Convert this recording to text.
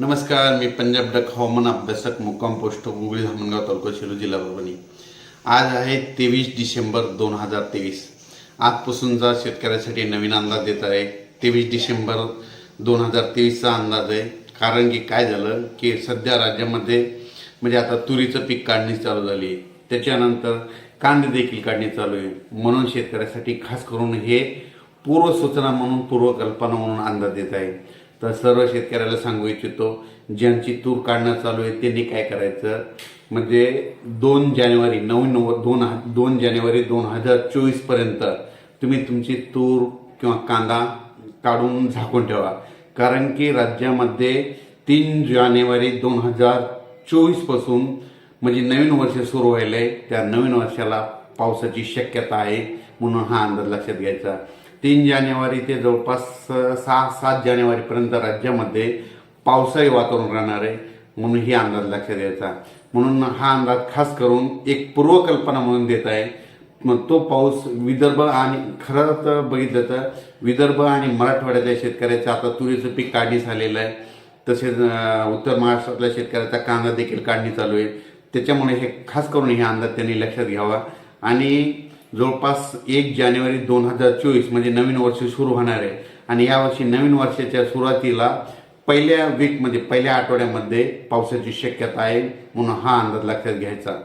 नमस्कार मी पंजाब डक हवामान अभ्यासक मुक्काम पोस्ट गुगळी धामणगाव तालुका शेलू जिल्हा परभणी. आज आहे तेवीस डिसेंबर दोन हजार तेवीस. आजपासूनचा शेतकऱ्यासाठी नवीन अंदाज देत आहे तेवीस डिसेंबर दोन हजार तेवीसचा अंदाज आहे. कारण की काय झालं की सध्या राज्यामध्ये म्हणजे आता तुरीचं पीक काढणी चालू झाली आहे. त्याच्यानंतर कांदे देखील काढणी चालू आहे. म्हणून शेतकऱ्यासाठी खास करून हे पूर्व सूचना म्हणून पूर्वकल्पना म्हणून अंदाज देत आहे. तर सर्व शेतकऱ्याला सांगू इच्छितो ज्यांची तूर काढणं चालू आहे त्यांनी काय करायचं? म्हणजे दोन जानेवारी नऊ नव दोन दोन जानेवारी दोन हजार चोवीसपर्यंत तुम्ही तुमची तूर किंवा कांदा काढून झाकून ठेवा. कारण की राज्यामध्ये तीन जानेवारी दोन हजार चोवीसपासून म्हणजे नवीन वर्ष सुरू व्हायलं आहे त्या नवीन वर्षाला पावसाची शक्यता आहे म्हणून हा अंदाज लक्षात घ्यायचा. तीन जानेवारी ते जवळपास स- सहा सात जानेवारीपर्यंत राज्यामध्ये पावसाळी वातावरण राहणार आहे म्हणून ही अंदाज लक्षात द्यायचा म्हणून हा अंदाज खास करून एक पूर्वकल्पना म्हणून देत आहे. मग तो पाऊस विदर्भ आणि खरं तर बघितलं तर विदर्भ आणि मराठवाड्यातल्या शेतकऱ्याचं आता तुरीचं पीक काढणी झालेलं आहे. तसेच उत्तर महाराष्ट्रातल्या शेतकऱ्याचा कांदा देखील काढणी चालू आहे. त्याच्यामुळे हे खास करून हे अंदाज त्यांनी लक्षात घ्यावा. आणि जवळपास एक जानेवारी दोन हजार चोवीस म्हणजे नवीन वर्ष सुरू होणार आहे. आणि यावर्षी नवीन वर्षाच्या सुरुवातीला पहिल्या वीकमध्ये पहिल्या आठवड्यामध्ये पावसाची शक्यता आहे म्हणून हा अंदाज लक्षात घ्यायचा.